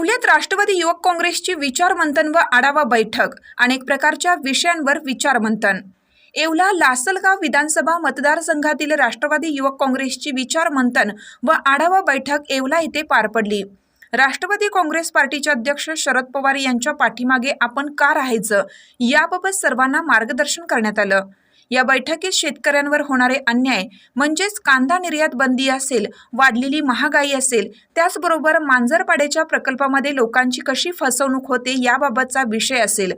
येवल्यात राष्ट्रवादी युवक काँग्रेसची विचारमंथन व आढावा बैठक. अनेक प्रकारच्या विषयांवर विचारमंथन. येवला लासलगाव विधानसभा मतदारसंघातील राष्ट्रवादी युवक काँग्रेसची विचारमंथन व आढावा बैठक येवला येथे पार पडली. राष्ट्रवादी काँग्रेस पार्टीचे अध्यक्ष शरद पवार यांच्या पाठीमागे आपण का राहायचं? याबाबत सर्वांना मार्गदर्शन करण्यात आलं. या बैठकीत शेतकऱ्यांवर होणारे अन्याय म्हणजेच कांदा निर्यात बंदी असेल वाढलेली महागाई असेल त्याचबरोबर मांजरपाड्याच्या प्रकल्पामध्ये लोकांची कशी फसवणूक होते याबाबतचा विषय असेल.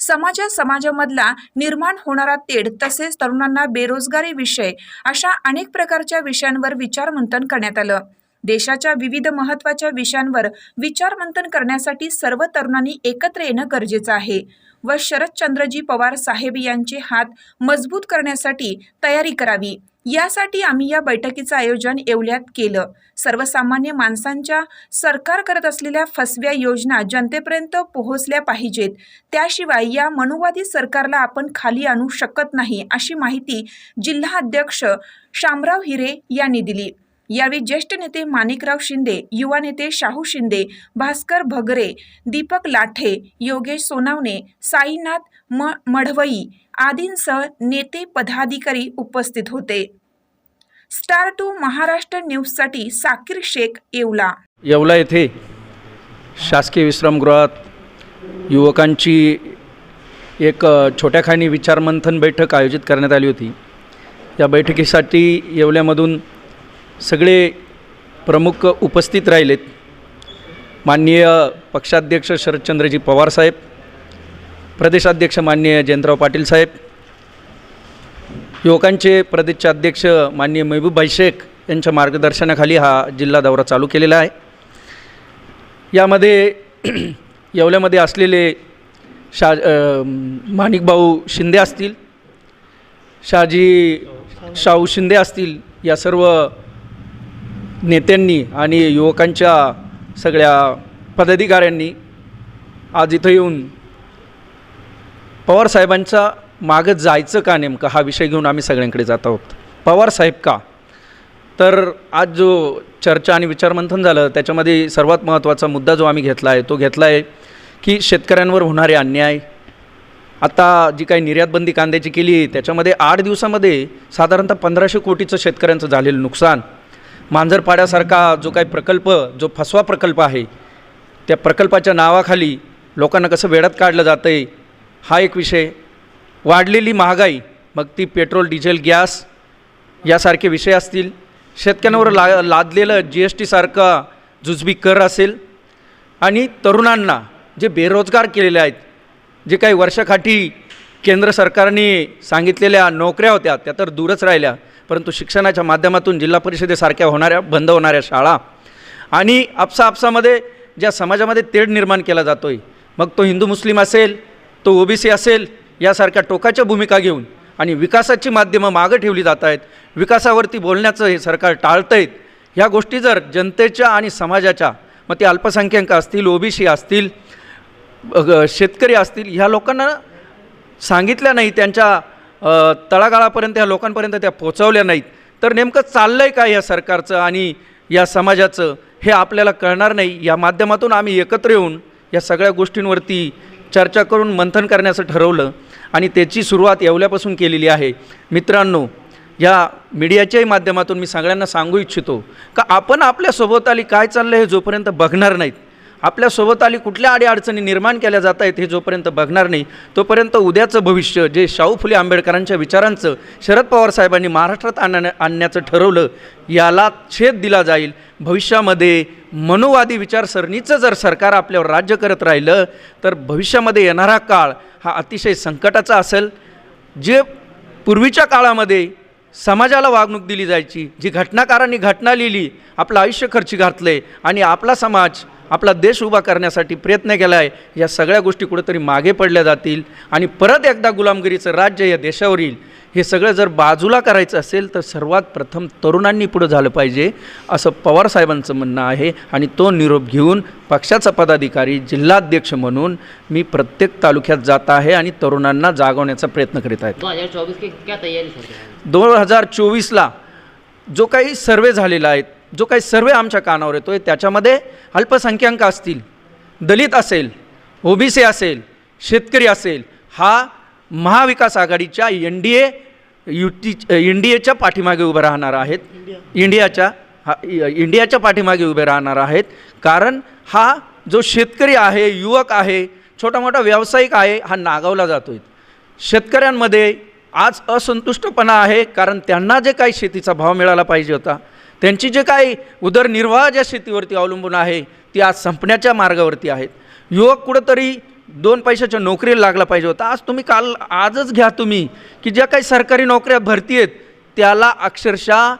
समाजा समाजामधला निर्माण होणारा तेढ तसेच तरुणांना बेरोजगारी विषय अशा अनेक प्रकारच्या विषयांवर विचारमंथन करण्यात आलं. देशाच्या विविध महत्त्वाच्या विषयांवर विचारमंथन करण्यासाठी सर्व तरुणांनी एकत्र येणं गरजेचं आहे. व शरदचंद्रजी पवार साहेब यांचे हात मजबूत करण्यासाठी तयारी करावी. यासाठी आम्ही या बैठकीचं आयोजन येवल्यात केलं. सर्वसामान्य माणसांच्या सरकार करत असलेल्या फसव्या योजना जनतेपर्यंत पोहोचल्या पाहिजेत. त्याशिवाय या मनुवादी सरकारला आपण खाली आणू शकत नाही अशी माहिती जिल्हा अध्यक्ष शामराव हिरे यांनी दिली. यावेळी ज्येष्ठ नेते माणिकराव शिंदे युवा नेते शाहू शिंदे भास्कर भगरे दीपक लाठे योगेश सोनावणे साईनाथ म मढवई आदींसह नेते पदाधिकारी उपस्थित होते. स्टार टू महाराष्ट्र न्यूजसाठी साकीर शेख येवला. येवला येथे शासकीय विश्रामगृहात युवकांची एक छोट्याखानी विचारमंथन बैठक आयोजित करण्यात आली होती. या बैठकीसाठी येवल्यामधून सगळे प्रमुख उपस्थित राहिलेत. माननीय पक्षाध्यक्ष शरदचंद्रजी पवारसाहेब प्रदेशाध्यक्ष माननीय जयंतराव पाटील साहेब युवकांचे प्रदेशचे अध्यक्ष माननीय महबूबभाई शेख यांच्या मार्गदर्शनाखाली हा जिल्हा दौरा चालू केलेला आहे. यामध्ये येवल्यामध्ये असलेले शा माणिकभाऊ शिंदे असतील शाजी शाहू शिंदे असतील या सर्व नेत्यांनी आणि युवकांच्या सगळ्या पदाधिकाऱ्यांनी आज इथं येऊन पवारसाहेबांचा मागं जायचं का नेमकं हा विषय घेऊन आम्ही सगळ्यांकडे जात आहोत. पवारसाहेब का? तर आज जो चर्चा आणि विचारमंथन झालं त्याच्यामध्ये सर्वात महत्त्वाचा मुद्दा जो आम्ही घेतला आहे तो घेतला आहे की शेतकऱ्यांवर होणारे अन्याय. आता जी काही निर्यातबंदी कांद्याची केली त्याच्यामध्ये आठ दिवसामध्ये साधारणतः पंधराशे कोटीचं शेतकऱ्यांचं झालेलं नुकसान. मांजरपाड्यासारखा जो काही प्रकल्प जो फसवा प्रकल्प आहे त्या प्रकल्पाच्या नावाखाली लोकांना कसं वेळात काढलं जातं आहे हा एक विषय. वाढलेली महागाई मग ती पेट्रोल डिझेल गॅस यासारखे विषय असतील. शेतकऱ्यांवर ला लादलेलं जी एस टीसारखा जुजबी कर असेल. आणि तरुणांना जे बेरोजगार केलेले आहेत जे काही वर्षाखाठी केंद्र सरकारने सांगितलेल्या नोकऱ्या होत्या त्या तर दूरच राहिल्या. परंतु शिक्षणाच्या माध्यमातून जिल्हा परिषदेसारख्या होणाऱ्या बंद होणाऱ्या शाळा आणि आपसा आपसामध्ये ज्या समाजामध्ये तेढ निर्माण केला जातो आहे मग तो हिंदू मुस्लिम असेल तो ओबीसी असेल यासारख्या टोकाच्या भूमिका घेऊन आणि विकासाची माध्यमं मागं ठेवली जात आहेत विकासावरती बोलण्याचं हे सरकार टाळत आहेत ह्या गोष्टी जर जनतेच्या आणि समाजाच्या मग ते अल्पसंख्याक असतील ओबीसी असतील शेतकरी असतील ह्या लोकांना सांगितल्या नाही त्यांच्या तळागाळापर्यंत ह्या लोकांपर्यंत त्या पोचवल्या नाहीत. तर नेमकं चाललं आहे काय या सरकारचं आणि या समाजाचं हे आपल्याला कळणार नाही? या माध्यमातून आम्ही एकत्र येऊन या सगळ्या गोष्टींवरती चर्चा करून मंथन करण्याचं ठरवलं आणि त्याची सुरुवात येवल्यापासून केलेली आहे. मित्रांनो या मीडियाच्याही माध्यमातून मी सगळ्यांना सांगू इच्छितो का आपण आपल्या सोबताली काय चाललं हे जोपर्यंत बघणार नाहीत? आपल्यासोबत आली कुठल्या अडीअडचणी निर्माण केल्या जात आहेत हे जोपर्यंत बघणार नाही तोपर्यंत उद्याचं भविष्य जे शाहू फुले आंबेडकरांच्या विचारांचं शरद पवार साहेबांनी महाराष्ट्रात आणण्या आणण्याचं ठरवलं याला छेद दिला जाईल. भविष्यामध्ये मनोवादी विचारसरणीचं जर सरकार आपल्यावर राज्य करत राहिलं तर भविष्यामध्ये येणारा काळ हा अतिशय संकटाचा असेल. जे पूर्वीच्या काळामध्ये समाजाला वागणूक दिली जायची जी घटनाकारांनी घटना लिहिली आपलं आयुष्य खर्ची घातले आणि आपला समाज आपला देश उभा करण्यासाठी प्रयत्न केला आहे या सगळ्या गोष्टी कुठेतरी मागे पडल्या जातील आणि परत एकदा गुलामगिरीचं राज्य या देशावर येईल. हे सगळं जर बाजूला करायचं असेल तर सर्वात प्रथम तरुणांनी पुढं झालं पाहिजे असं पवारसाहेबांचं म्हणणं आहे. आणि तो निरोप घेऊन पक्षाचा पदाधिकारी जिल्हाध्यक्ष म्हणून मी प्रत्येक तालुक्यात जात आहे आणि तरुणांना जागवण्याचा प्रयत्न करीत आहे. दोन हजार चोवीसला जो काही सर्वे झालेला आहे जो काही सर्वे आमच्या कानावर येतो आहे त्याच्यामध्ये अल्पसंख्याक असतील दलित असेल ओबीसी असेल शेतकरी असेल हा महाविकास आघाडीच्या एन डी ए युती एन डी एच्या पाठीमागे उभे राहणार आहेत. इंडियाच्या हा इंडियाच्या पाठीमागे उभे राहणार आहेत. कारण हा जो शेतकरी आहे युवक आहे छोटा मोठा व्यावसायिक आहे हा नागावला जातो आहे शेतकऱ्यांमध्ये आज असंतुष्टपणा आहे कारण त्यांना जे काही शेतीचा भाव मिळाला पाहिजे होता त्यांची जे काही उदरनिर्वाह ज्या शेतीवरती अवलंबून आहे ती आज संपण्याच्या मार्गावरती आहेत. युवक कुठंतरी दोन पैशाच्या नोकरीला लागला पाहिजे होता. आज तुम्ही काल आजच घ्या तुम्ही की ज्या काही सरकारी नोकऱ्या भरती आहेत त्याला अक्षरशः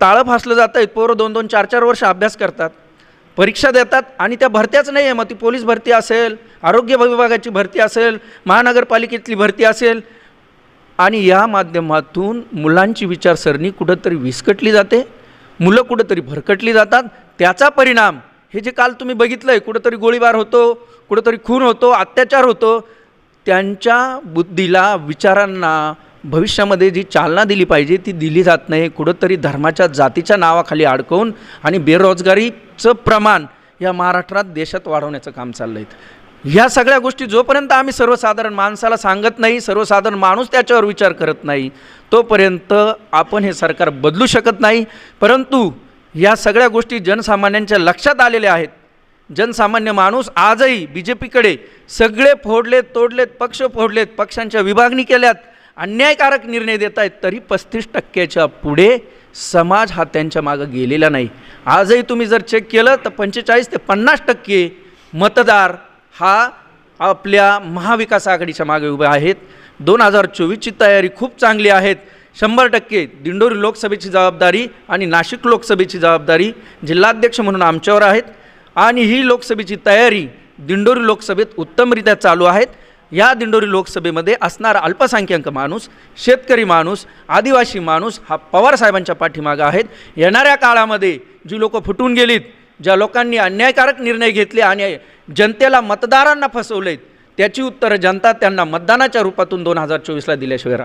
ताळं फासलं जातं आहे पोरं दोन दोन चार चार वर्ष अभ्यास करतात परीक्षा देतात आणि त्या भरत्याच नाही आहे मग ती पोलीस भरती असेल आरोग्य विभागाची भरती असेल महानगरपालिकेतली भरती असेल. आणि या माध्यमातून मुलांची विचारसरणी कुठंतरी विस्कटली जाते. मुलं कुठंतरी भरकटली जातात. त्याचा परिणाम हे जे काल तुम्ही बघितलं आहे कुठंतरी गोळीबार होतो कुठंतरी खून होतो अत्याचार होतो त्यांच्या बुद्धीला विचारांना भविष्यामध्ये जी चालना दिली पाहिजे ती दिली जात नाही. कुठंतरी धर्माच्या जातीच्या नावाखाली अडकवून आणि बेरोजगारीचं प्रमाण या महाराष्ट्रात देशात वाढवण्याचं काम चाललं आहे ह्या सगळ्या गोष्टी जोपर्यंत आम्ही सर्वसाधारण माणसाला सांगत नाही सर्वसाधारण माणूस त्याच्यावर विचार करत नाही तोपर्यंत आपण हे सरकार बदलू शकत नाही. परंतु या सगळ्या गोष्टी जनसामान्यांच्या लक्षात आलेल्या आहेत. जनसामान्य माणूस आजही बी जे पीकडे सगळे फोडलेत तोडलेत पक्ष फोडलेत पक्षांच्या विभागणी केल्यात अन्यायकारक निर्णय देत आहेत तरी पस्तीस टक्क्याच्या पुढे समाज हा त्यांच्या मागं गेलेला नाही. आजही तुम्ही जर चेक केलं तर पंचेचाळीस ते पन्नास टक्के मतदार हा आपल्या महाविकास आघाडीच्या मागे उभे आहेत. दोन हजार चोवीसची तयारी खूप चांगली आहेत. शंभर टक्के दिंडोरी लोकसभेची जबाबदारी आणि नाशिक लोकसभेची जबाबदारी जिल्हाध्यक्ष म्हणून आमच्यावर आहेत. आणि ही लोकसभेची तयारी दिंडोरी लोकसभेत उत्तमरित्या चालू आहेत. या दिंडोरी लोकसभेमध्ये असणारा अल्पसंख्याक माणूस शेतकरी माणूस आदिवासी माणूस हा पवारसाहेबांच्या पाठीमागं आहेत. येणाऱ्या काळामध्ये जी लोकं फुटून गेलीत ज्या लोकांनी अन्यायकारक निर्णय घेतले आणि जनतेला मतदारांना फसवले त्याची उत्तरं जनता त्यांना मतदानाच्या रूपातून दोन हजार चोवीसला दिल्याशिवाय